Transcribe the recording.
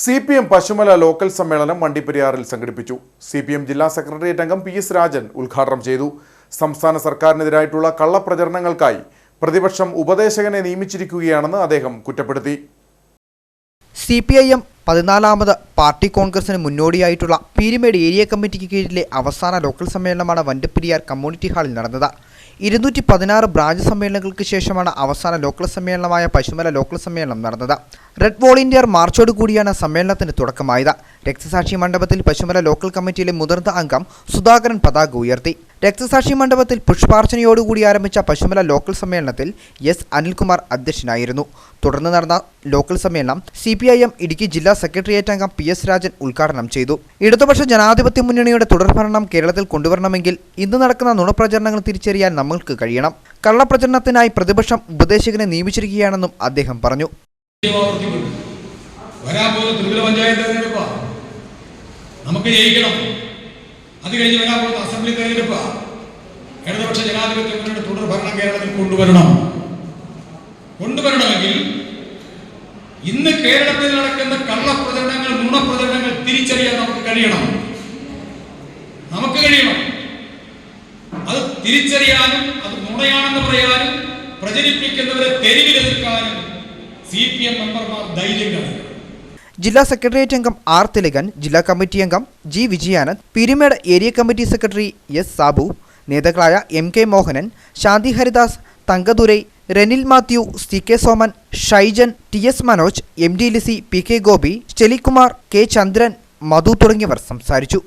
C P M Pashumala local സമ്മേളനം വണ്ടിപ്പെരിയാറിൽ സംഘടിപ്പിച്ചു. സി പി എം ജില്ലാ സെക്രട്ടേറിയറ്റ് അംഗം പി എസ് രാജൻ ഉദ്ഘാടനം ചെയ്തു. സംസ്ഥാന സർക്കാരിനെതിരായിട്ടുള്ള കള്ളപ്രചരണങ്ങൾക്കായി പ്രതിപക്ഷം ഉപദേശകനെ നിയമിച്ചിരിക്കുകയാണെന്ന് അദ്ദേഹം കുറ്റപ്പെടുത്തി. സി പി ഐ എം പതിനാലാമത് പാർട്ടി കോൺഗ്രസിന് മുന്നോടിയായിട്ടുള്ള പീരുമേട് ഏരിയ കമ്മിറ്റിക്ക് കീഴിലെ അവസാന ലോക്കൽ സമ്മേളനമാണ് വണ്ടപ്പെരിയാർ കമ്മ്യൂണിറ്റി ഹാളിൽ നടന്നത്. ഇരുന്നൂറ്റി പതിനാറ് ബ്രാഞ്ച് സമ്മേളനങ്ങൾക്ക് ശേഷമാണ് അവസാന ലോക്കൽ സമ്മേളനമായ പശുമല ലോക്കൽ സമ്മേളനം നടന്നത്. റെഡ് വോളണ്ടിയർ മാർച്ചോട് കൂടിയാണ് സമ്മേളനത്തിന് തുടക്കമായത്. രക്തസാക്ഷി മണ്ഡപത്തിൽ പശുമല ലോക്കൽ കമ്മിറ്റിയിലെ മുതിർന്ന അംഗം സുധാകരൻ പതാക ഉയർത്തി. രക്തസാക്ഷി മണ്ഡപത്തിൽ പുഷ്പാർച്ചനയോടുകൂടി ആരംഭിച്ച പശുമല ലോക്കൽ സമ്മേളനത്തിൽ എസ് അനിൽകുമാർ അധ്യക്ഷനായിരുന്നു. തുടർന്ന് നടന്ന ലോക്കൽ സമ്മേളനം സി ഇടുക്കി ജില്ലാ സെക്രട്ടേറിയറ്റ് അംഗം പി എസ് രാജൻ ഉദ്ഘാടനം ചെയ്തു. ഇടതുപക്ഷ ജനാധിപത്യ മുന്നണിയുടെ തുടർഭരണം കേരളത്തിൽ കൊണ്ടുവരണമെങ്കിൽ ഇന്ന് നടക്കുന്ന നുണപ്രചരണങ്ങൾ തിരിച്ചറിയാൻ നമ്മൾക്ക് കഴിയണം. കള്ളപ്രചരണത്തിനായി പ്രതിപക്ഷം ഉപദേശകനെ നിയമിച്ചിരിക്കുകയാണെന്നും അദ്ദേഹം പറഞ്ഞു. വരാൻ പോകുന്ന ത്രിപുര പഞ്ചായത്ത് നമുക്ക് ജയിക്കണം. അത് കഴിഞ്ഞ് വരാൻ പോകുന്ന അസംബ്ലി തെരഞ്ഞെടുപ്പാ. ഇടതുപക്ഷ ജനാധിപത്യ മുന്നണിയുടെ തുടർ ഭരണം കേരളത്തിൽ കൊണ്ടുവരണം. കൊണ്ടുവരണമെങ്കിൽ ഇന്ന് കേരളത്തിൽ നടക്കുന്ന കള്ളപ്രചരണങ്ങൾ നുണപ്രചരണങ്ങൾ തിരിച്ചറിയാൻ നമുക്ക് കഴിയണം. നമുക്ക് കഴിയണം. അത് തിരിച്ചറിയാനും അത് നുണയാണെന്ന് പറയാനും പ്രചരിപ്പിക്കുന്നവരെ തെരുവിലെതിർക്കാനും സി പി എം മെമ്പർമാർ ധൈര്യം ജില്ലാ സെക്രട്ടേറിയറ്റ് അംഗം ആർ തിലകൻ ജില്ലാ കമ്മിറ്റി അംഗം G Vijayanand Peermade area committee secretary S Sabu നേതാക്കളായ M K Mohanan Shanthi Haridas Thankadurai Renil Mathew C K Soman Shaijan T S Manoj M D Lissy P K Gopi Stelikumar K Chandran Madhu തുടങ്ങിയവർ സംസാരിച്ചു.